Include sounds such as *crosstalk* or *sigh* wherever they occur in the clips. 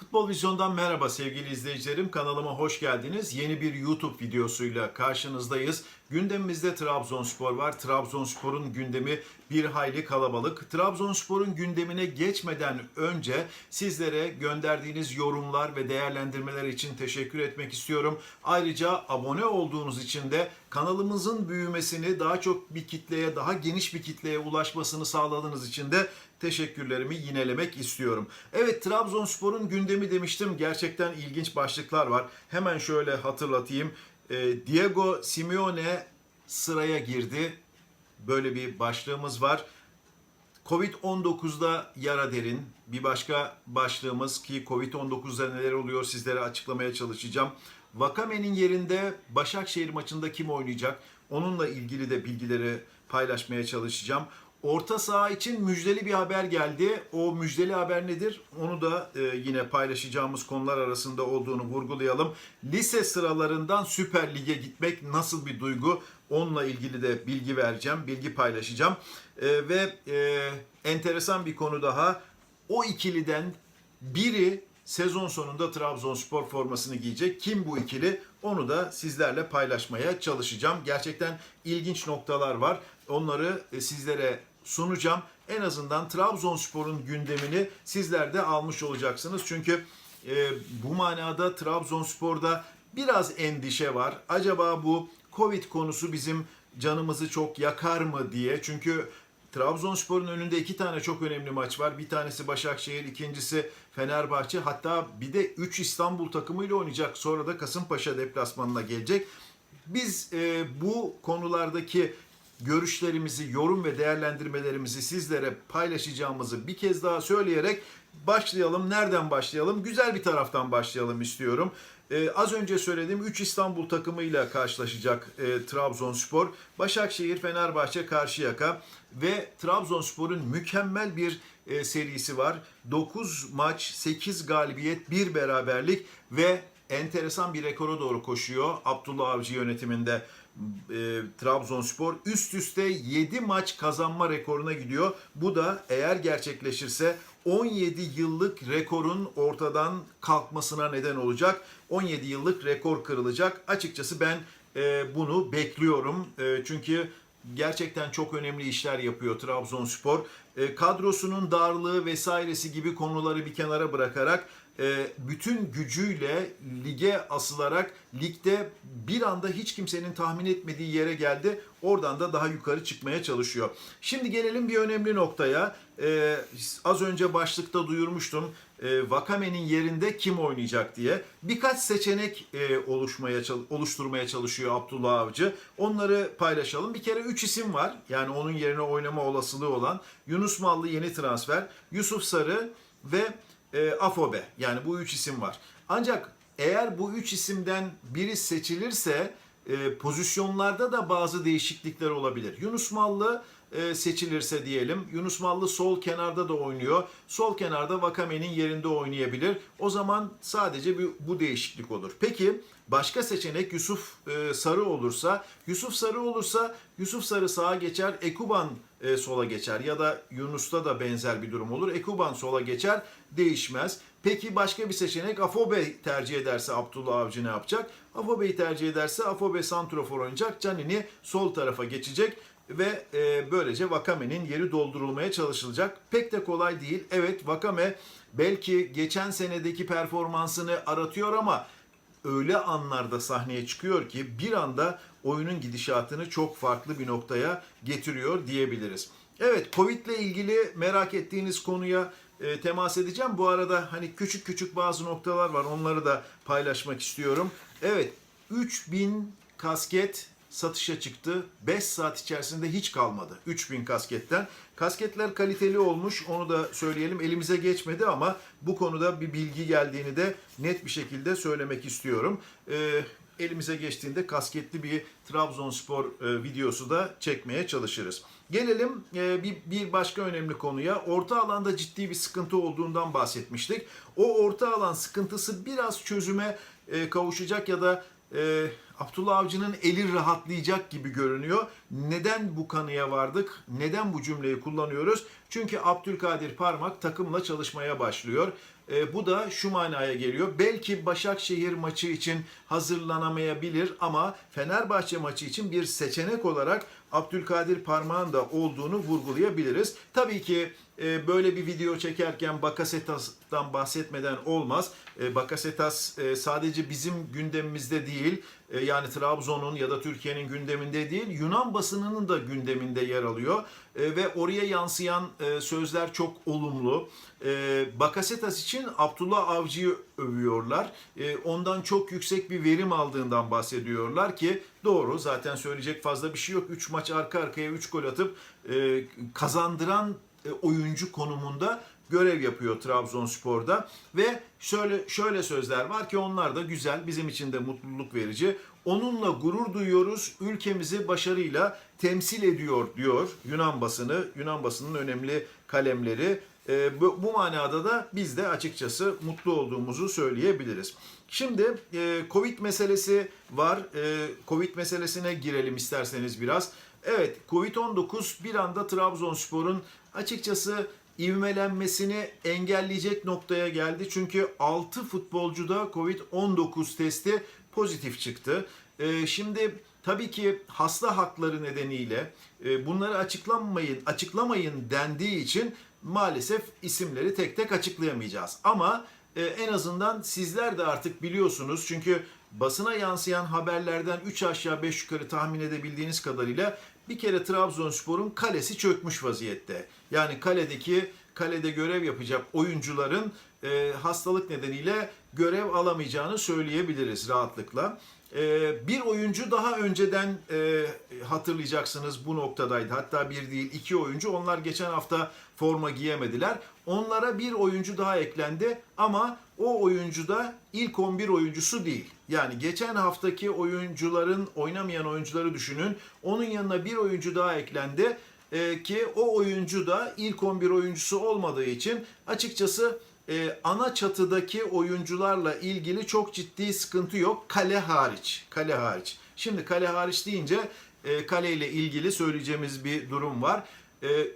Futbol Vizyon'dan merhaba sevgili izleyicilerim. Kanalıma hoş geldiniz. Yeni bir YouTube videosuyla karşınızdayız. Gündemimizde Trabzonspor var. Trabzonspor'un gündemi bir hayli kalabalık. Trabzonspor'un gündemine geçmeden önce sizlere gönderdiğiniz yorumlar ve değerlendirmeler için teşekkür etmek istiyorum. Ayrıca abone olduğunuz için de kanalımızın büyümesini daha çok bir kitleye, daha geniş bir kitleye ulaşmasını sağladığınız için de teşekkürlerimi yinelemek istiyorum. Evet Trabzonspor'un gündemi demiştim. Gerçekten ilginç başlıklar var. Hemen şöyle hatırlatayım. Ee, Diego Simeone sıraya girdi. Böyle bir başlığımız var. Covid-19'da yara derin. Bir başka başlığımız ki Covid-19'da neler oluyor sizlere açıklamaya çalışacağım. Vakame'nin yerinde Başakşehir maçında kim oynayacak? Onunla ilgili de bilgileri paylaşmaya çalışacağım. Orta saha için müjdeli bir haber geldi. O müjdeli haber nedir? Onu da e, yine paylaşacağımız konular arasında olduğunu vurgulayalım. Lise sıralarından Süper Lig'e gitmek nasıl bir duygu? Onunla ilgili de bilgi vereceğim, bilgi paylaşacağım. E, ve e, enteresan bir konu daha. O ikiliden biri sezon sonunda Trabzonspor formasını giyecek. Kim bu ikili? Onu da sizlerle paylaşmaya çalışacağım. Gerçekten ilginç noktalar var. Onları e, sizlere sunacağım. En azından Trabzonspor'un gündemini sizler de almış olacaksınız. Çünkü e, bu manada Trabzonspor'da biraz endişe var. Acaba bu Covid konusu bizim canımızı çok yakar mı diye. Çünkü Trabzonspor'un önünde iki tane çok önemli maç var. Bir tanesi Başakşehir, ikincisi Fenerbahçe. Hatta bir de 3 İstanbul takımıyla oynayacak. Sonra da Kasımpaşa deplasmanına gelecek. Biz e, bu konulardaki görüşlerimizi, yorum ve değerlendirmelerimizi sizlere paylaşacağımızı bir kez daha söyleyerek başlayalım. Nereden başlayalım? Güzel bir taraftan başlayalım istiyorum. Ee, az önce söylediğim 3 İstanbul takımıyla karşılaşacak e, Trabzonspor. Başakşehir, Fenerbahçe, Karşıyaka ve Trabzonspor'un mükemmel bir e, serisi var. 9 maç, 8 galibiyet, 1 beraberlik ve enteresan bir rekora doğru koşuyor. Abdullah Avcı yönetiminde e, Trabzonspor üst üste 7 maç kazanma rekoruna gidiyor. Bu da eğer gerçekleşirse 17 yıllık rekorun ortadan kalkmasına neden olacak. 17 yıllık rekor kırılacak. Açıkçası ben e, bunu bekliyorum. E, çünkü gerçekten çok önemli işler yapıyor Trabzonspor. E, kadrosunun darlığı vesairesi gibi konuları bir kenara bırakarak bütün gücüyle lige asılarak ligde bir anda hiç kimsenin tahmin etmediği yere geldi. Oradan da daha yukarı çıkmaya çalışıyor. Şimdi gelelim bir önemli noktaya. E, az önce başlıkta duyurmuştum. E, Vakame'nin yerinde kim oynayacak diye. Birkaç seçenek e, oluşmaya oluşturmaya çalışıyor Abdullah Avcı. Onları paylaşalım. Bir kere 3 isim var. Yani onun yerine oynama olasılığı olan Yunus Mallı yeni transfer, Yusuf Sarı ve e, Afobe. Yani bu üç isim var. Ancak eğer bu üç isimden biri seçilirse e, pozisyonlarda da bazı değişiklikler olabilir. Yunus Mallı e, seçilirse diyelim. Yunus Mallı sol kenarda da oynuyor. Sol kenarda Vakame'nin yerinde oynayabilir. O zaman sadece bir, bu değişiklik olur. Peki başka seçenek Yusuf e, Sarı olursa, Yusuf Sarı olursa Yusuf Sarı sağa geçer, Ekuban e, sola geçer ya da Yunus'ta da benzer bir durum olur. Ekuban sola geçer, değişmez. Peki başka bir seçenek Afobe tercih ederse Abdullah Avcı ne yapacak? Afobe'yi tercih ederse Afobe santrofor oynayacak. Canini sol tarafa geçecek ve e, böylece Vakame'nin yeri doldurulmaya çalışılacak. Pek de kolay değil. Evet Vakame belki geçen senedeki performansını aratıyor ama öyle anlarda sahneye çıkıyor ki bir anda oyunun gidişatını çok farklı bir noktaya getiriyor diyebiliriz. Evet Covid ile ilgili merak ettiğiniz konuya e, temas edeceğim. Bu arada hani küçük küçük bazı noktalar var. Onları da paylaşmak istiyorum. Evet 3000 kasket satışa çıktı. 5 saat içerisinde hiç kalmadı 3000 kasketten. Kasketler kaliteli olmuş onu da söyleyelim. Elimize geçmedi ama bu konuda bir bilgi geldiğini de net bir şekilde söylemek istiyorum. Ee, elimize geçtiğinde kasketli bir Trabzonspor e, videosu da çekmeye çalışırız. Gelelim e, bir, bir başka önemli konuya. Orta alanda ciddi bir sıkıntı olduğundan bahsetmiştik. O orta alan sıkıntısı biraz çözüme e, kavuşacak ya da e, Abdullah Avcı'nın eli rahatlayacak gibi görünüyor. Neden bu kanıya vardık? Neden bu cümleyi kullanıyoruz? Çünkü Abdülkadir Parmak takımla çalışmaya başlıyor. E, bu da şu manaya geliyor. Belki Başakşehir maçı için hazırlanamayabilir ama Fenerbahçe maçı için bir seçenek olarak Abdülkadir Parmak'ın da olduğunu vurgulayabiliriz. Tabii ki e, böyle bir video çekerken Bakasetas'tan bahsetmeden olmaz. E, Bakasetas e, sadece bizim gündemimizde değil, e, yani Trabzon'un ya da Türkiye'nin gündeminde değil, Yunan basınının da gündeminde yer alıyor. E, ve oraya yansıyan e, sözler çok olumlu. E, Bakasetas için Abdullah Avcı'yı övüyorlar. E, ondan çok yüksek bir verim aldığından bahsediyorlar ki doğru zaten söyleyecek fazla bir şey yok. 3 maç arka arkaya 3 gol atıp e, kazandıran e, oyuncu konumunda görev yapıyor Trabzonspor'da ve şöyle şöyle sözler var ki onlar da güzel bizim için de mutluluk verici. Onunla gurur duyuyoruz. Ülkemizi başarıyla temsil ediyor diyor Yunan basını. Yunan basının önemli kalemleri. E, bu, bu manada da biz de açıkçası mutlu olduğumuzu söyleyebiliriz. Şimdi e, Covid meselesi var. E, Covid meselesine girelim isterseniz biraz. Evet Covid-19 bir anda Trabzonspor'un açıkçası ivmelenmesini engelleyecek noktaya geldi. Çünkü 6 futbolcuda Covid-19 testi pozitif çıktı. Ee, şimdi tabii ki hasta hakları nedeniyle e, bunları açıklamayın, açıklamayın dendiği için maalesef isimleri tek tek açıklayamayacağız. Ama e, en azından sizler de artık biliyorsunuz çünkü basına yansıyan haberlerden 3 aşağı 5 yukarı tahmin edebildiğiniz kadarıyla bir kere Trabzonspor'un kalesi çökmüş vaziyette. Yani kaledeki kalede görev yapacak oyuncuların e, hastalık nedeniyle görev alamayacağını söyleyebiliriz rahatlıkla. E, bir oyuncu daha önceden e, hatırlayacaksınız bu noktadaydı. Hatta bir değil iki oyuncu. Onlar geçen hafta forma giyemediler. Onlara bir oyuncu daha eklendi ama o oyuncu da ilk 11 oyuncusu değil. Yani geçen haftaki oyuncuların oynamayan oyuncuları düşünün. Onun yanına bir oyuncu daha eklendi Ee, ki o oyuncu da ilk 11 oyuncusu olmadığı için açıkçası e, ana çatıdaki oyuncularla ilgili çok ciddi sıkıntı yok. Kale hariç. Kale hariç. Şimdi kale hariç deyince e, kaleyle ilgili söyleyeceğimiz bir durum var.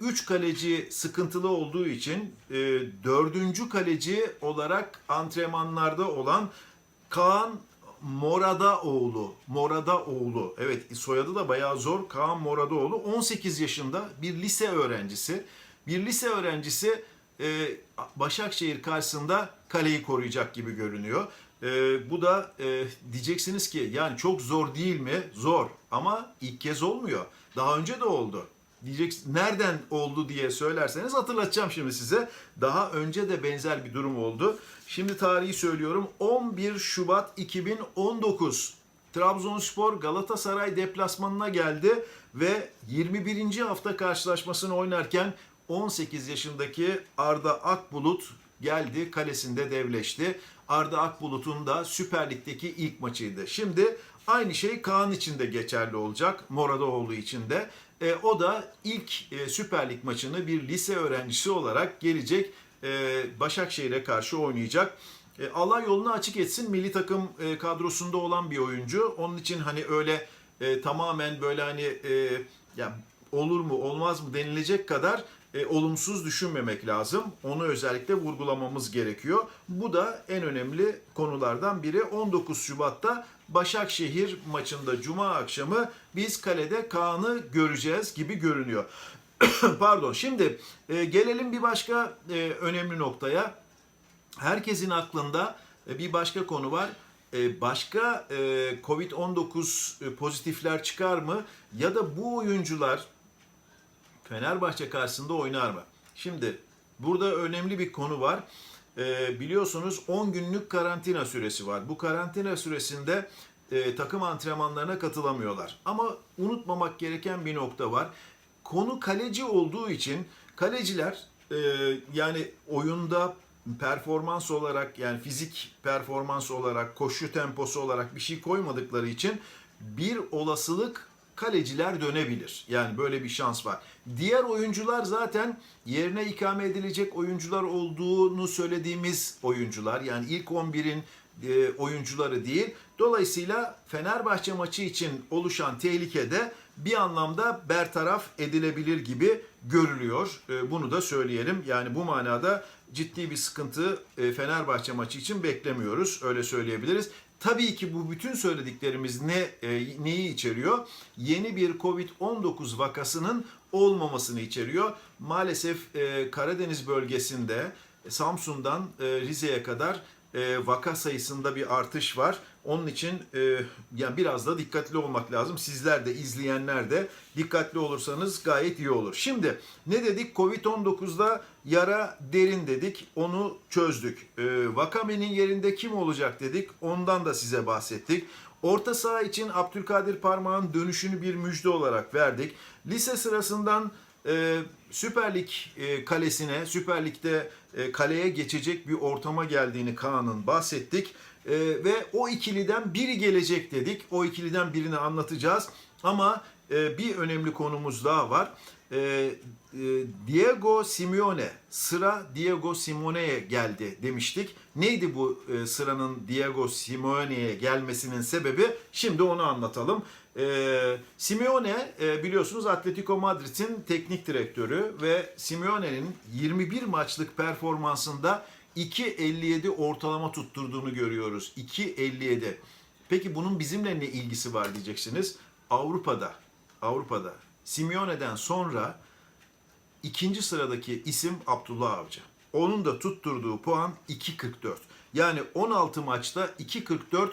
3 kaleci sıkıntılı olduğu için e, dördüncü kaleci olarak antrenmanlarda olan Kaan Moradaoğlu. Moradaoğlu. Evet soyadı da bayağı zor. Kaan Moradaoğlu 18 yaşında bir lise öğrencisi. Bir lise öğrencisi e, Başakşehir karşısında kaleyi koruyacak gibi görünüyor. E, bu da e, diyeceksiniz ki yani çok zor değil mi? Zor ama ilk kez olmuyor. Daha önce de oldu diyeceksin nereden oldu diye söylerseniz hatırlatacağım şimdi size. Daha önce de benzer bir durum oldu. Şimdi tarihi söylüyorum. 11 Şubat 2019 Trabzonspor Galatasaray deplasmanına geldi ve 21. hafta karşılaşmasını oynarken 18 yaşındaki Arda Akbulut geldi kalesinde devleşti. Arda Akbulut'un da Süper Lig'deki ilk maçıydı. Şimdi aynı şey Kaan için de geçerli olacak. Moradaoğlu için de. E, o da ilk e, Süper Lig maçını bir lise öğrencisi olarak gelecek e, Başakşehir'e karşı oynayacak. E, Allah yolunu açık etsin. Milli takım e, kadrosunda olan bir oyuncu. Onun için hani öyle e, tamamen böyle hani e, ya olur mu olmaz mı denilecek kadar e, olumsuz düşünmemek lazım. Onu özellikle vurgulamamız gerekiyor. Bu da en önemli konulardan biri. 19 Şubat'ta Başakşehir maçında Cuma akşamı biz kalede Kaan'ı göreceğiz gibi görünüyor. *coughs* Pardon. Şimdi e, gelelim bir başka e, önemli noktaya. Herkesin aklında e, bir başka konu var. E, başka e, Covid-19 e, pozitifler çıkar mı? Ya da bu oyuncular Fenerbahçe karşısında oynar mı? Şimdi burada önemli bir konu var. E, biliyorsunuz 10 günlük karantina süresi var. Bu karantina süresinde e, takım antrenmanlarına katılamıyorlar. Ama unutmamak gereken bir nokta var. Konu kaleci olduğu için kaleciler e, yani oyunda performans olarak yani fizik performans olarak koşu temposu olarak bir şey koymadıkları için bir olasılık kaleciler dönebilir. Yani böyle bir şans var. Diğer oyuncular zaten yerine ikame edilecek oyuncular olduğunu söylediğimiz oyuncular. Yani ilk 11'in e, oyuncuları değil. Dolayısıyla Fenerbahçe maçı için oluşan tehlikede bir anlamda bertaraf edilebilir gibi görülüyor. E, Bunu da söyleyelim. Yani bu manada ciddi bir sıkıntı e, Fenerbahçe maçı için beklemiyoruz. Öyle söyleyebiliriz. Tabii ki bu bütün söylediklerimiz ne e, neyi içeriyor? Yeni bir Covid-19 vakasının olmamasını içeriyor. Maalesef e, Karadeniz bölgesinde e, Samsun'dan e, Rize'ye kadar e, vaka sayısında bir artış var. Onun için e, yani biraz da dikkatli olmak lazım. Sizler de izleyenler de dikkatli olursanız gayet iyi olur. Şimdi ne dedik? Covid-19'da yara derin dedik. Onu çözdük. E, Vakame'nin yerinde kim olacak dedik. Ondan da size bahsettik. Orta saha için Abdülkadir Parmağ'ın dönüşünü bir müjde olarak verdik. Lise sırasından e, Süper Lig e, kalesine, Süper Lig'de e, kaleye geçecek bir ortama geldiğini Kaan'ın bahsettik. E, ve o ikiliden biri gelecek dedik. O ikiliden birini anlatacağız. Ama e, bir önemli konumuz daha var. E, e, Diego Simeone, sıra Diego Simone'ye geldi demiştik. Neydi bu e, sıranın Diego Simeone'ye gelmesinin sebebi? Şimdi onu anlatalım. E, Simeone e, biliyorsunuz Atletico Madrid'in teknik direktörü ve Simeone'nin 21 maçlık performansında 2.57 ortalama tutturduğunu görüyoruz. 2.57. Peki bunun bizimle ne ilgisi var diyeceksiniz. Avrupa'da, Avrupa'da Simeone'den sonra ikinci sıradaki isim Abdullah Avcı. Onun da tutturduğu puan 2.44. Yani 16 maçta 2.44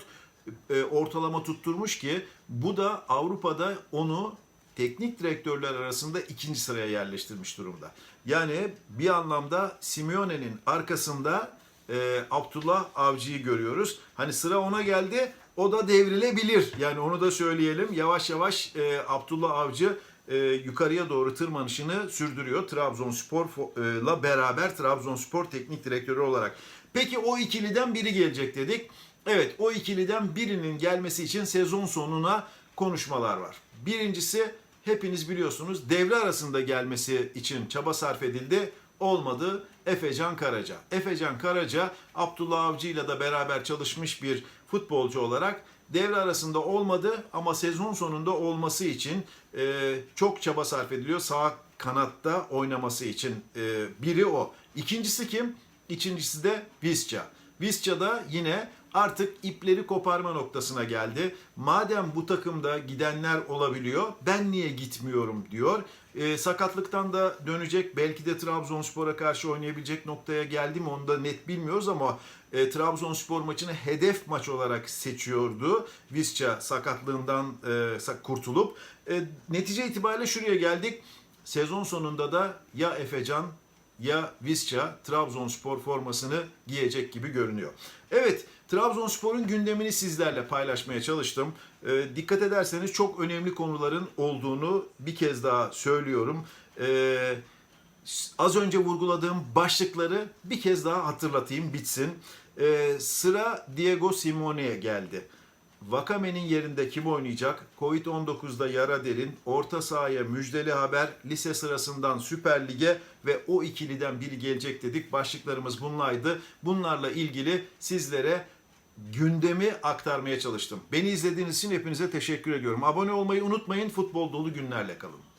e, ortalama tutturmuş ki bu da Avrupa'da onu teknik direktörler arasında ikinci sıraya yerleştirmiş durumda. Yani bir anlamda Simeone'nin arkasında e, Abdullah Avcı'yı görüyoruz. Hani sıra ona geldi o da devrilebilir. Yani onu da söyleyelim. Yavaş yavaş e, Abdullah Avcı e, yukarıya doğru tırmanışını sürdürüyor. Trabzonspor'la beraber Trabzonspor teknik direktörü olarak. Peki o ikiliden biri gelecek dedik. Evet o ikiliden birinin gelmesi için sezon sonuna konuşmalar var. Birincisi hepiniz biliyorsunuz devre arasında gelmesi için çaba sarf edildi. Olmadı Efecan Karaca. Efecan Karaca Abdullah Avcı ile de beraber çalışmış bir futbolcu olarak devre arasında olmadı ama sezon sonunda olması için e, çok çaba sarf ediliyor. Sağ kanatta oynaması için e, biri o. İkincisi kim? İkincisi de Visca. Visca da yine artık ipleri koparma noktasına geldi. Madem bu takımda gidenler olabiliyor, ben niye gitmiyorum diyor. E, sakatlıktan da dönecek. Belki de Trabzonspor'a karşı oynayabilecek noktaya geldi mi onu da net bilmiyoruz ama e, Trabzonspor maçını hedef maç olarak seçiyordu. Visca sakatlığından e, kurtulup. E, netice itibariyle şuraya geldik. Sezon sonunda da ya Efecan ya Visca Trabzonspor formasını giyecek gibi görünüyor. Evet, Trabzonspor'un gündemini sizlerle paylaşmaya çalıştım. E, dikkat ederseniz çok önemli konuların olduğunu bir kez daha söylüyorum. E, az önce vurguladığım başlıkları bir kez daha hatırlatayım bitsin. E, sıra Diego Simone'ye geldi. Vakame'nin yerinde kim oynayacak? Covid-19'da yara derin, orta sahaya müjdeli haber, lise sırasından Süper Lig'e ve o ikiliden biri gelecek dedik. Başlıklarımız bunlaydı. Bunlarla ilgili sizlere gündemi aktarmaya çalıştım. Beni izlediğiniz için hepinize teşekkür ediyorum. Abone olmayı unutmayın. Futbol dolu günlerle kalın.